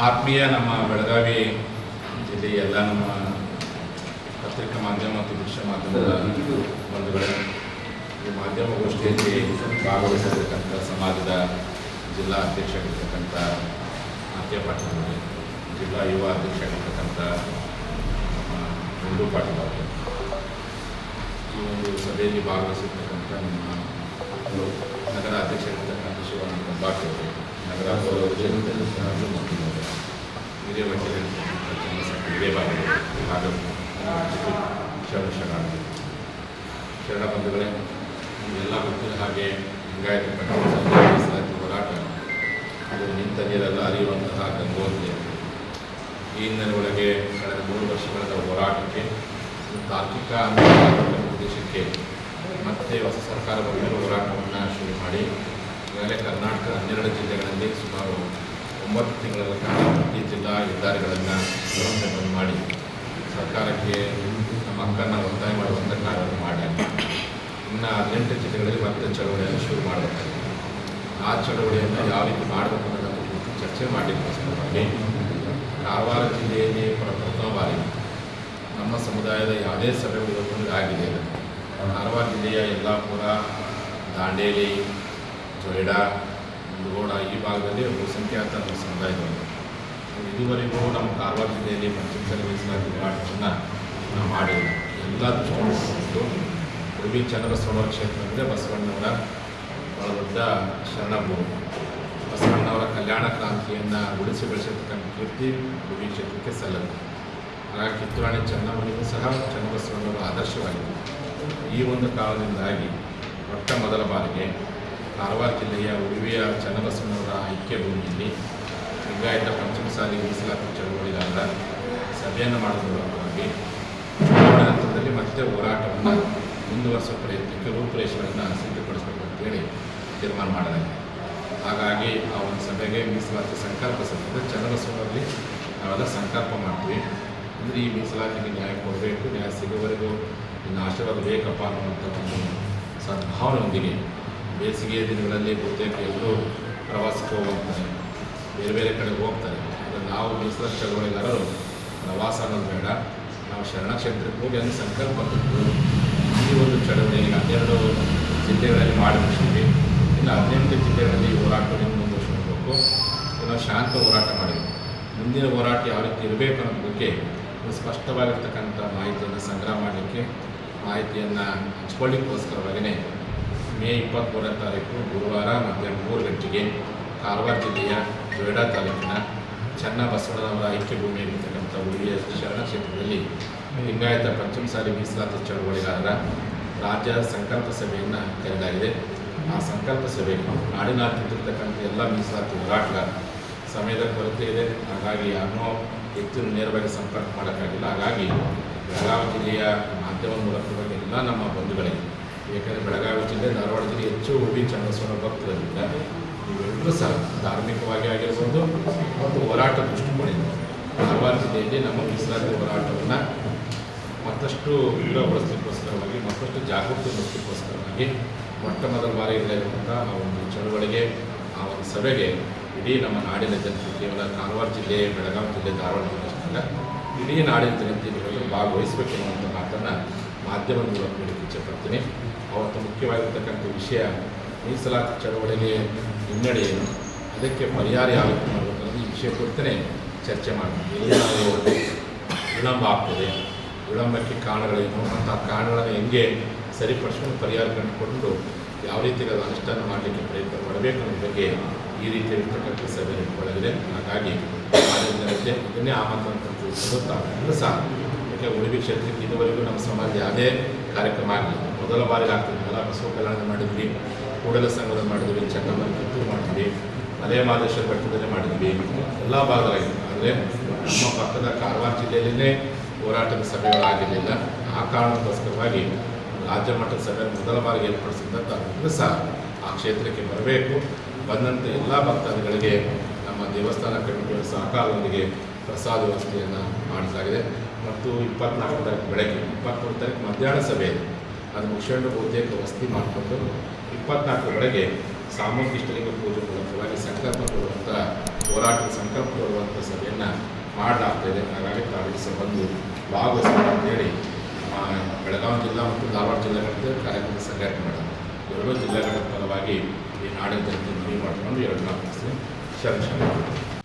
ಆತ್ಮೀಯ ನಮ್ಮ ಬೆಳಗಾವಿ ಜಿಲ್ಲೆಯ ಎಲ್ಲ ನಮ್ಮ ಪತ್ರಿಕಾ ಮಾಧ್ಯಮ ಮತ್ತು ದೃಶ್ಯ ಮಾಧ್ಯಮದ ಬಂಧುಗಳೇ ಈ ಮಾಧ್ಯಮಗೋಷ್ಠಿಯಲ್ಲಿ ಭಾಗವಹಿಸಿರ್ತಕ್ಕಂಥ ಸಮಾಜದ ಜಿಲ್ಲಾ ಅಧ್ಯಕ್ಷರಾಗಿರ್ತಕ್ಕಂಥ ಆತ್ಯ ಪಾಟೀಲ್ ಜಿಲ್ಲಾ ಯುವ ಅಧ್ಯಕ್ಷರಾಗಿರ್ತಕ್ಕಂಥ ಗುಂಡು ಪಾಟೀಲ್ ಅವರು ಈ ಒಂದು ಸಭೆಯಲ್ಲಿ ಭಾಗವಹಿಸಿರ್ತಕ್ಕಂಥ ನಮ್ಮ ನಗರ ಅಧ್ಯಕ್ಷರಾಗಿರ್ತಕ್ಕಂಥ ಶಿವಾನಂದ ಕಂಬಾಕಿ ಅವರು. ನಗರ ಅವರು ಹಿರಿಯ ಚಂದ್ರಶೇಖರ್ ಹಿರೇಬಾಬು ಹಾಗೂ ಶರಣ ಶರಣ ಶರಣ ಬಂಧುಗಳೇ ಎಲ್ಲ ಗೊತ್ತಿರೋ ಹಾಗೆ ಲಿಂಗಾಯತ ಮೀಸಲಾತಿ ಹೋರಾಟ. ಅದು ನಿಂತ ನೀರಲ್ಲ ಅರಿಯುವಂತಹ ಗಂಗೋತ್ರಿ. ಈ ಹಿನ್ನೆಲೆ ಒಳಗೆ ಕಳೆದ ಮೂರು ವರ್ಷಗಳ ಹೋರಾಟಕ್ಕೆ ತಾರ್ಕಿಕ ಉದ್ದೇಶಕ್ಕೆ ಮತ್ತೆ ಹೊಸ ಸರ್ಕಾರ ಬಂದ ಹೋರಾಟವನ್ನು ಶುರು ಮಾಡಿ, ಈಗಾಗಲೇ ಕರ್ನಾಟಕ ಹನ್ನೆರಡು ಜಿಲ್ಲೆಗಳಲ್ಲಿ ಸುಮಾರು ಒಂಬತ್ತು ತಿಂಗಳ ಕಾಲ ಪ್ರತಿ ಜಿಲ್ಲಾ ಹೆದ್ದಾರಿಗಳನ್ನು ದುರಂತ ಮಾಡಿ, ಸರ್ಕಾರಕ್ಕೆ ನಮ್ಮ ಹಕ್ಕನ್ನು ಒತ್ತಾಯ ಮಾಡುವಂಥ ಕಾರ್ಯವನ್ನು ಮಾಡಿ. ಇನ್ನು ಹದಿನೆಂಟು ಜಿಲ್ಲೆಗಳಲ್ಲಿ ಮತ್ತೆ ಚಳವಳಿಯನ್ನು ಶುರು ಮಾಡಬೇಕು. ಆ ಚಳವಳಿಯನ್ನು ಯಾವ ರೀತಿ ಮಾಡಬೇಕು ಅನ್ನೋದನ್ನು ಚರ್ಚೆ ಮಾಡಲಿಕ್ಕೋಸ್ಕರವಾಗಿ ಕಾರವಾರ ಜಿಲ್ಲೆಯಲ್ಲಿ ಪ್ರಪ್ರಥಮ ಬಾರಿ ನಮ್ಮ ಸಮುದಾಯದ ಯಾವುದೇ ಸಭೆಗಳು ಆಗಿದೆ. ಕಾರವಾರ ಜಿಲ್ಲೆಯ ಯಲ್ಲಾಪುರ, ದಾಂಡೇಲಿ, ಜೊಯ್ಡಾ ಮುಂದಗೋಡ ಈ ಭಾಗದಲ್ಲಿ ಬಹುಸಂಖ್ಯಾತ ಸಮುದಾಯದವರು. ಇದುವರೆಗೂ ನಮ್ಮ ಧಾರವಾಡ ಜಿಲ್ಲೆಯಲ್ಲಿ ಪಂಚಾಯತ್ ಸರ್ವಿಸ್ನ ಹೋರಾಟವನ್ನು ನಾವು ಮಾಡಿಲ್ಲ. ಎಲ್ಲ ದೃಷ್ಟಿಕೊಂಡು ಉಡುಪಿ ಚನ್ನಬಸವಣ್ಣವರ ಕ್ಷೇತ್ರ ಅಂದರೆ ಬಸವಣ್ಣವರ ಬಹಳ ದೊಡ್ಡ ಶರಣಭೂಮಿ ಬಸವಣ್ಣವರ ಕಲ್ಯಾಣ ಕ್ರಾಂತಿಯನ್ನು ಉಳಿಸಿ ಬೆಳೆಸಿರ್ತಕ್ಕಂಥ ಕೀರ್ತಿ ಉಡುಪಿ ಕ್ಷೇತ್ರಕ್ಕೆ ಸಲ್ಲದು ಹಾಗಾಗಿ ಕಿತ್ತೂರಾಣಿ ಚೆನ್ನಮ್ಮನಿಗೂ ಸಹ ಚನ್ನಬಸವಣ್ಣವರು ಆದರ್ಶವಾಗಿದೆ. ಈ ಒಂದು ಕಾರಣದಿಂದಾಗಿ ಮೊಟ್ಟ ಮೊದಲ ಬಾರಿಗೆ ಕಾರವಾರ ಜಿಲ್ಲೆಯ ಉಡುವಿಯ ಚನ್ನಬಸವನವರ ಐಕ್ಯ ಭೂಮಿಯಲ್ಲಿ ಲಿಂಗಾಯತ ಪಂಚಮಸಾಲಿ ಮೀಸಲಾತಿ ಚಳುವಳಿಗಾರರ ಸಭೆಯನ್ನು ಮಾಡುವುದರ ಮೂಲಕವಾಗಿ ಹಂತದಲ್ಲಿ ಮತ್ತೆ ಹೋರಾಟವನ್ನು ಮುಂದುವರಿಸುವ ಪ್ರಯತ್ನಕ್ಕೆ ರೂಪುರೇಷೆಗಳನ್ನು ಸಿದ್ಧಪಡಿಸಬೇಕು ಅಂತೇಳಿ ತೀರ್ಮಾನ ಮಾಡಲಾಗಿದೆ. ಹಾಗಾಗಿ ಆ ಒಂದು ಸಭೆಗೆ ಮೀಸಲಾತಿ ಸಂಕಲ್ಪ ಸಭೆ ಚನ್ನಬಸವನಲ್ಲಿ ನಾವೆಲ್ಲ ಸಂಕಲ್ಪ ಮಾಡ್ತೀವಿ. ಅಂದರೆ ಈ ಮೀಸಲಾತಿಗೆ ನ್ಯಾಯ ಕೊಡಬೇಕು ನ್ಯಾಯ ಸಿಗುವವರೆಗೂ ಇನ್ನು ಆಶೀರ್ವಾದ ಬೇಕಪ್ಪ ಅನ್ನುವಂಥ ಒಂದು ಸದ್ಭಾವನೆಯೊಂದಿಗೆ ಬೇಸಿಗೆಯ ದಿನಗಳಲ್ಲಿ ಬಹುತೇಕ ಎಲ್ಲರೂ ಪ್ರವಾಸಕ್ಕೆ ಹೋಗ್ತಾರೆ. ಬೇರೆ ಬೇರೆ ಕಡೆ ಹೋಗ್ತಾರೆ. ಅಂದರೆ ನಾವು ಮೀಸಲ ಚಳವಳಿಗಾರರು ಪ್ರವಾಸ ಅನ್ನೋದು ಬೇಡ. ನಾವು ಶರಣಕ್ಷೇತ್ರಕ್ಕೆ ಹೋಗಿ ಅಲ್ಲಿ ಸಂಕಲ್ಪ ಕೊಟ್ಟು ಈ ಒಂದು ಚಳವಳಿ ಹನ್ನೆರಡು ಜಿಲ್ಲೆಗಳಲ್ಲಿ ಮಾಡಿ ಮುಗಿಸಿದ್ವಿ ಇನ್ನು ಹದಿನೆಂಟು ಜಿಲ್ಲೆಗಳಲ್ಲಿ ಹೋರಾಟವನ್ನು ಮುಂದುವರಿಸಬೇಕು ಇನ್ನು ಶಾಂತ ಹೋರಾಟ ಮಾಡಿದ್ವಿ ಮುಂದಿನ ಹೋರಾಟ ಯಾವ ರೀತಿ ಇರಬೇಕು ಒಂದು ಸ್ಪಷ್ಟವಾಗಿರ್ತಕ್ಕಂಥ ಮಾಹಿತಿಯನ್ನು ಸಂಗ್ರಹ ಮಾಡಲಿಕ್ಕೆ ಮಾಹಿತಿಯನ್ನು ಹಂಚ್ಕೊಳ್ಳಿಕ್ಕೋಸ್ಕರವಾಗಿಯೇ ಮೇ ಇಪ್ಪತ್ತ್ಮೂರನೇ ತಾರೀಕು ಗುರುವಾರ ಮಧ್ಯಾಹ್ನ ಮೂರು ಗಂಟೆಗೆ ಕಾರವಾರ ಜಿಲ್ಲೆಯ ಜೊಯ್ಡಾ ತಾಲೂಕಿನ ಚನ್ನಬಸವಣ್ಣನವರ ಐಕ್ಯ ಭೂಮಿಯಲ್ಲಿರ್ತಕ್ಕಂಥ ಉಳಿಯ ಶರಣ ಕ್ಷೇತ್ರದಲ್ಲಿ ಲಿಂಗಾಯತ ಪಂಚಮಸಾಲಿ ಮೀಸಲಾತಿ ಚಳವಳಿಗಾರರ ರಾಜ್ಯ ಸಂಕಲ್ಪ ಸಭೆಯನ್ನು ಕರೆಯಲಾಗಿದೆ. ಆ ಸಂಕಲ್ಪ ಸಭೆ ನಾಡಿನಾದ್ಯಂತಿರ್ತಕ್ಕಂಥ ಎಲ್ಲ ಮೀಸಲಾತಿ ಹೋರಾಟಗಾರ ಸಮಯದ ಕೊರತೆ ಇದೆ. ಹಾಗಾಗಿ ಯಾರನ್ನೂ ಹೆಚ್ಚು ನೇರವಾಗಿ ಸಂಪರ್ಕ ಮಾಡೋಕ್ಕಾಗಿಲ್ಲ. ಹಾಗಾಗಿ ಬೆಳಗಾವಿ ಜಿಲ್ಲೆಯ ಮಾಧ್ಯಮ ಮೂಲಕವಾಗಿ ಎಲ್ಲ ನಮ್ಮ ಬಂಧುಗಳಿಗೆ, ಏಕೆಂದರೆ ಬೆಳಗಾವಿ ಜಿಲ್ಲೆ ಧಾರವಾಡ ಜಿಲ್ಲೆ ಹೆಚ್ಚು ಉಡಿ ಚನ್ನಬಸವಣ್ಣ ಭಕ್ತರಿಂದ ಇವೆಲ್ಲರೂ ಸಹ ಧಾರ್ಮಿಕವಾಗಿ ಆಗಿರ್ಬೋದು ಮತ್ತು ಹೋರಾಟ ದೃಷ್ಟಿಕೋನದಿಂದ ಧಾರವಾಡ ಜಿಲ್ಲೆಯಲ್ಲಿ ನಮ್ಮ ಮೀಸಲಾತಿ ಹೋರಾಟವನ್ನು ಮತ್ತಷ್ಟು ದೃಢಗೊಳಿಸಲಿಕ್ಕೋಸ್ಕರವಾಗಿ ಮತ್ತಷ್ಟು ಜಾಗೃತಿಗೊಳಿಸಲಿಕ್ಕೋಸ್ಕರವಾಗಿ, ಮೊಟ್ಟ ಮೊದಲ ಬಾರಿ ಇರಲಿರುವಂಥ ಆ ಒಂದು ಚಳುವಳಿಗೆ, ಆ ಒಂದು ಸಭೆಗೆ ಇಡೀ ನಮ್ಮ ನಾಡಿನ ಜನತೆ ಕೇವಲ ಕಾರವಾರ ಜಿಲ್ಲೆ ಬೆಳಗಾವಿ ಜಿಲ್ಲೆ, ಧಾರವಾಡ ಜಿಲ್ಲೆ ಇಡೀ ನಾಡಿನ ಜನತೆಗಳು ಭಾಗವಹಿಸಬೇಕೆನ್ನುವಂಥ ಮಾತನ್ನು ಮಾಧ್ಯಮದ ಮೂಲಕ ಹೇಳಕ್ಕೆ ಇಚ್ಛೆಪಡ್ತೀನಿ ಅವತ್ತು ಮುಖ್ಯವಾಗಿರ್ತಕ್ಕಂಥ ವಿಷಯ, ಮೀಸಲಾತಿ ಚಳವಳಿಗೆ ಹಿನ್ನಡೆ ಏನು, ಅದಕ್ಕೆ ಪರಿಹಾರ ಯಾವ ರೀತಿ ಮಾಡಬೇಕು ಅನ್ನೋದು ಈ ವಿಷಯ ಕುರಿತೇ ಚರ್ಚೆ ಮಾಡಬೇಕು ವಿಳಂಬ ಆಗ್ತದೆ, ವಿಳಂಬಕ್ಕೆ ಕಾರಣಗಳೇನು ಆ ಕಾರಣಗಳನ್ನು ಹೆಂಗೆ ಸರಿಪಡಿಸ್ಕೊಂಡು ಪರಿಹಾರ ಕಂಡುಕೊಂಡು ಯಾವ ರೀತಿ ಅದು ಅನುಷ್ಠಾನ ಮಾಡಲಿಕ್ಕೆ ಪ್ರಯತ್ನ ಮಾಡಬೇಕು ಅನ್ನೋ ಬಗ್ಗೆ ಈ ರೀತಿ ಇರ್ತಕ್ಕಂಥ ಸಭೆ ಇಟ್ಕೊಳ್ಳಲಾಗಿದೆ ಹಾಗಾಗಿ ಅದನ್ನೇ ಇದನ್ನೇ ತಿಳ್ಕೊಂಡು ತಾವೆಲ್ಲರೂ ಸಹ, ಯಾಕೆ ಉಡುಪಿ ಕ್ಷೇತ್ರಕ್ಕೆ ಇದುವರೆಗೂ ನಮ್ಮ ಸಮಾಜ ಯಾವುದೇ ಕಾರ್ಯಕ್ರಮ ಆಗಲಿ, ಮೊದಲ ಬಾರಿಗೆ ಆಗ್ತಿದ್ವಲ್ಲ ಬಸವ ಕಲ್ಯಾಣ ಮಾಡಿದ್ವಿ, ಕೂಡಲ ಸಂಘದ ಮಾಡಿದ್ವಿ ಚನ್ನಮ್ಮ ಕಿತ್ತು ಮಾಡಿದ್ವಿ ಮಲೆ ಮಾದೇಶ್ವರ ಬೆಟ್ಟದಲ್ಲೇ ಮಾಡಿದ್ವಿ, ಎಲ್ಲ ಭಾಗದಲ್ಲಾಗಿದೆ. ಆದರೆ ನಮ್ಮ ಪಕ್ಕದ ಕಾರವಾರ ಜಿಲ್ಲೆಯಲ್ಲೇ ಹೋರಾಟದ ಸಭೆಗಳಾಗಿರಲಿಲ್ಲ. ಆ ಕಾರಣಕ್ಕೋಸ್ಕರವಾಗಿ ರಾಜ್ಯ ಮಟ್ಟದ ಸಭೆ ಮೊದಲ ಬಾರಿಗೆ ಏರ್ಪಡಿಸಿದಂಥ ಕೆಲಸ ಸಹ ಆ ಕ್ಷೇತ್ರಕ್ಕೆ ಬರಬೇಕು. ಬಂದಂಥ ಎಲ್ಲ ಭಕ್ತಾದಿಗಳಿಗೆ ನಮ್ಮ ದೇವಸ್ಥಾನ ಕಮಿಟಿಯ ಸಹಕಾರದೊಂದಿಗೆ ಪ್ರಸಾದ ವ್ಯವಸ್ಥೆಯನ್ನು ಮಾಡಿಸಲಾಗಿದೆ. ಮತ್ತು ಇಪ್ಪತ್ನಾಲ್ಕು ತಾರೀಕು ಬೆಳಗ್ಗೆ ಇಪ್ಪತ್ತ್ಮೂರು ತಾರೀಕು ಮಧ್ಯಾಹ್ನ ಸಭೆ ಅದು ಮುಗಿಸ್ಕೊಂಡು ಬಹುತೇಕ ವಸತಿ ಮಾಡಿಕೊಂಡು ಇಪ್ಪತ್ನಾಲ್ಕು ಬೆಳಗ್ಗೆ ಸಾಮೂಹಿಕ ಪೂಜೆ ಮೂಲಕವಾಗಿ ಸಂಕಲ್ಪ ಕೊಡುವಂಥ ಹೋರಾಟದ ಸಂಕಲ್ಪ ಕೊಡುವಂಥ ಸಭೆಯನ್ನು ಮಾಡಲಾಗ್ತಾಯಿದೆ ಹಾಗಾಗಿ ತಾವು ಸಹ ಬಂದು ಭಾಗವಹಿಸಬೇಕು ಅಂತೇಳಿ ಬೆಳಗಾವಿ ಜಿಲ್ಲಾ ಮತ್ತು ಧಾರವಾಡ ಜಿಲ್ಲಾ ಘಟಕದ ಕಾರ್ಯಕ್ರಮ ಸಂಘಟನೆ ಮಾಡೋದು. ಎರಡೂ ಜಿಲ್ಲೆಗಳ ಪರವಾಗಿ ಈ ನಾಡಿನ ಜನತೆ ಮನವಿ ಮಾಡಿಕೊಂಡು ಎರಡು ನಾಲ್ಕು ದಿವಸ ಶರಣ